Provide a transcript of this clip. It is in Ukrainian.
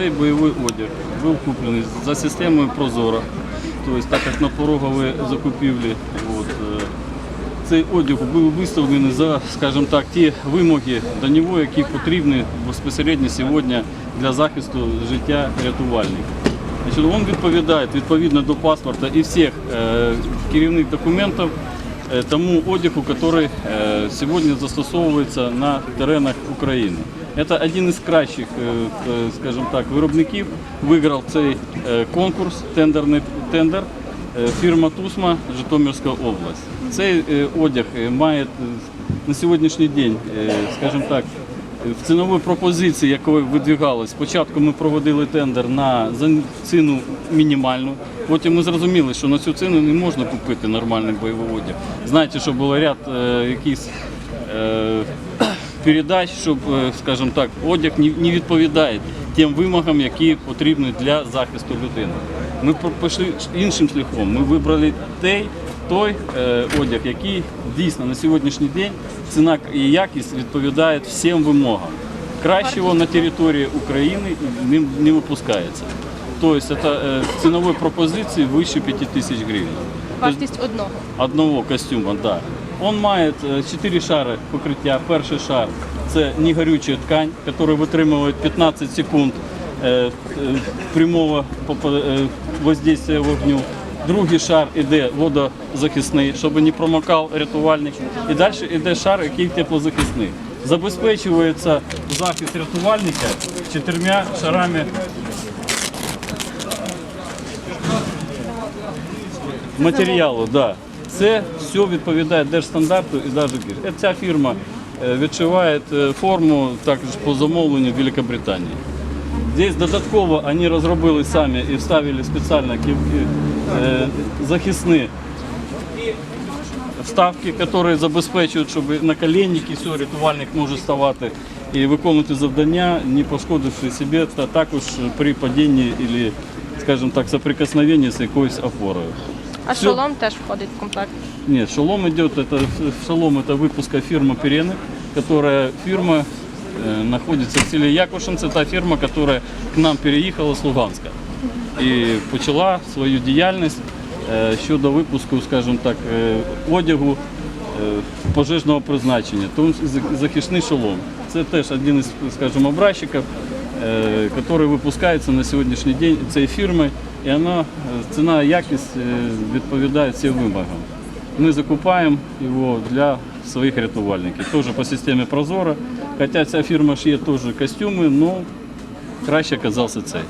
Цей бойовий одяг був куплений за системою Прозоро, тобто так як на порогові закупівлі. От, е, цей одяг був виставлений за, скажімо так, ті вимоги до нього, які потрібні безпосередньо сьогодні для захисту життя рятувальників. Він відповідає відповідно до паспорта і всіх е, керівних документів е, тому одягу, який е, сьогодні застосовується на теренах України. Це один із кращих, е, е, скажімо так, виробників. Виграв цей е, конкурс, тендерний тендер. Фірма Тусма, Житомирська область. Цей одяг має на сьогоднішній день, скажімо так, в ціновій пропозиції, якою видвигалось, спочатку ми проводили тендер на ціну мінімальну. Потім ми зрозуміли, що на цю ціну не можна купити нормальний бойовий одяг. Знаєте, що було ряд е, передач, щоб, е, скажімо так, одяг не, відповідає тим вимогам, які потрібні для захисту людини. Ми пішли іншим шляхом. Ми вибрали той, той е, одяг, який дійсно на сьогоднішній день ціна і якість відповідають всім вимогам. Кращого на території України не, не випускається. Тобто це е, цінової пропозиції вище 5 тисяч гривень. Вартість одного. одного костюма, да. Он має 4 шари покриття. Перший шар це негорюча ткань, яка витримує 15 секунд е, е, прямого е, воздействия вогню. Другий шар іде водозахисний, щоб не промокав рятувальник. І далі йде шар, який теплозахисний. Забезпечується захист рятувальника чотирма шарами матеріалу, да. Це все відповідає держстандарту і навіть більше. Ця фірма е, відшиває е, форму також по замовленню в Великобританії. Здесь додатково вони розробили самі і вставили спеціально е, захисні вставки, які забезпечують, щоб на коленники все, рятувальник може ставати і виконувати завдання, не пошкодивши себе, та також при падінні або, скажімо так, соприкосновенні з якоюсь опорою. А Всё. шолом теж входить в комплект. Нет, шалом идет, это шалом это выпуска фирмы Перены, которая фирма э, находится в селе Якушинце, та фирма, которая к нам переїхала з Луганська і почала свою діяльність е, щодо випуску, скажімо так, е, одягу е, пожежного призначення, тому за- захисний шолом. Це теж один із, скажімо, образчиків, е, який випускається на сьогоднішній день цієї фірми, і вона, ціна якість е, відповідає всім вимогам. Ми закупаємо його для своїх рятувальників. Теж по системі Прозоро. Хоча ця фірма шиє теж костюми, але краще оказався цей.